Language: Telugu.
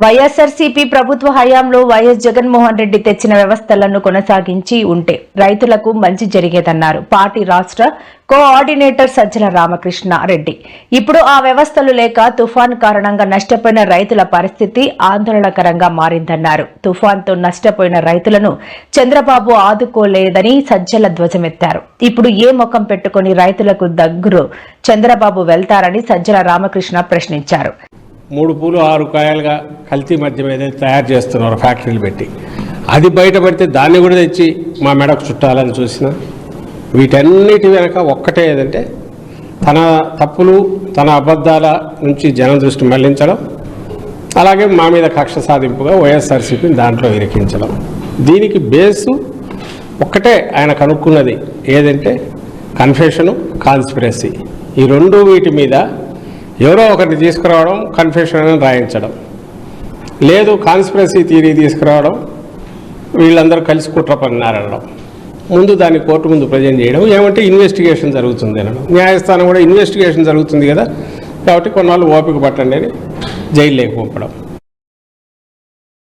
వైఎస్ఆర్సీపీ ప్రభుత్వ హయాంలో వైఎస్ జగన్మోహన్ రెడ్డి తెచ్చిన వ్యవస్థలను కొనసాగించి ఉంటే రైతులకు మంచి జరిగేదన్నారు పార్టీ రాష్ట్ర కోఆర్డినేటర్ సజ్జల రామకృష్ణ రెడ్డి ఇప్పుడు ఆ వ్యవస్థలు లేక తుఫాన్ కారణంగా నష్టపోయిన రైతుల పరిస్థితి ఆందోళనకరంగా మారిందన్నారు. తుఫాన్తో నష్టపోయిన రైతులను చంద్రబాబు ఆదుకోలేదని సజ్జల ధ్వజమెత్తారు. ఇప్పుడు ఏ ముఖం పెట్టుకుని రైతులకు దగ్గరు చంద్రబాబు వెళ్తారని సజ్జల రామకృష్ణ ప్రశ్నించారు. మూడు పూలు ఆరు కాయలుగా కల్తీ మద్యం ఏదైతే తయారు చేస్తున్నారు ఫ్యాక్టరీలు పెట్టి. అది బయటపడితే దాన్ని కూడా తెచ్చి మా మెడకు చుట్టాలని చూసిన. వీటన్నిటి వెనక ఒక్కటే ఏదంటే తన తప్పులు తన అబద్ధాల నుంచి జనం దృష్టి మళ్ళించడం అలాగే మా మీద కక్ష సాధింపుగా వైఎస్ఆర్సీపీని దాంట్లో ఇరికించడం. దీనికి బేసు ఒక్కటే ఆయన కనుక్కున్నది. ఏదంటే కన్ఫెషను కాన్స్పిరసీ. ఈ రెండు వీటి మీద ఎవరో ఒకరిని తీసుకురావడం కన్ఫెషన్ అని రాయించడం. లేదు కాన్స్పిరసీ థియరీ తీసుకురావడం వీళ్ళందరూ కలిసి కుట్ర పన్నారనడం. ముందు దాన్ని కోర్టు ముందు ప్రజెంట్ చేయడం. ఏమంటే ఇన్వెస్టిగేషన్ జరుగుతుంది అనడం. న్యాయస్థానం కూడా ఇన్వెస్టిగేషన్ జరుగుతుంది కదా. కాబట్టి కొన్నాళ్ళు ఓపిక పట్టండి అని జైల్లోకి పంపడం.